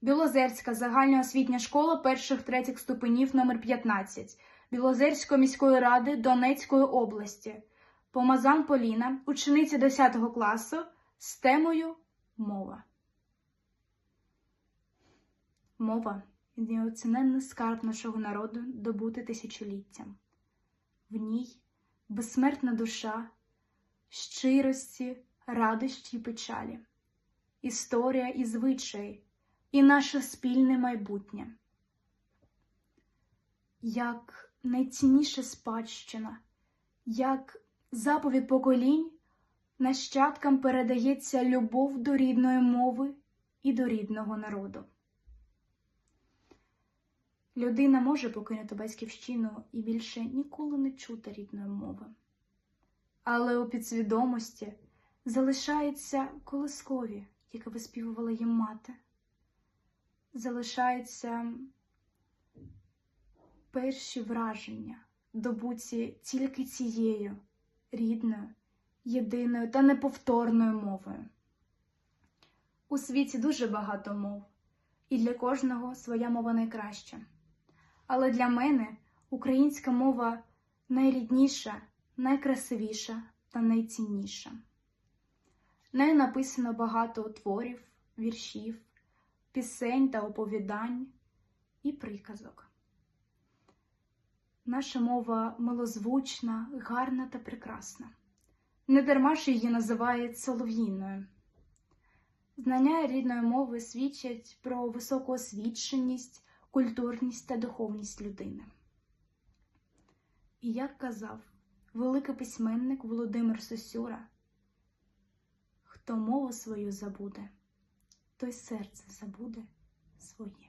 Білозерська загальноосвітня школа перших третіх ступенів номер 15 Білозерської міської ради Донецької області. Помазан Поліна, учениця 10 класу з темою Мова. Мова неоціненний скарб нашого народу добути тисячоліттям. В ній безсмертна душа, щирості, радощі й печалі, історія і звичаї, і наше спільне майбутнє. Як найцінніша спадщина, як заповідь поколінь, нащадкам передається любов до рідної мови і до рідного народу. Людина може покинути батьківщину і більше ніколи не чути рідної мови. Але у підсвідомості залишаються колискові, які виспівувала їм мати. Залишаються перші враження, добуті тільки цією рідною, єдиною та неповторною мовою. У світі дуже багато мов, і для кожного своя мова найкраща. Але для мене українська мова найрідніша, найкрасивіша та найцінніша. Нею написано багато творів, віршів, пісень та оповідань і приказок. Наша мова милозвучна, гарна та прекрасна. Не дарма ж її називають солов'їною. Знання рідної мови свідчать про високу освіченість, культурність та духовність людини. І як казав великий письменник Володимир Сосюра, хто мову свою забуде, той серце забуде своє.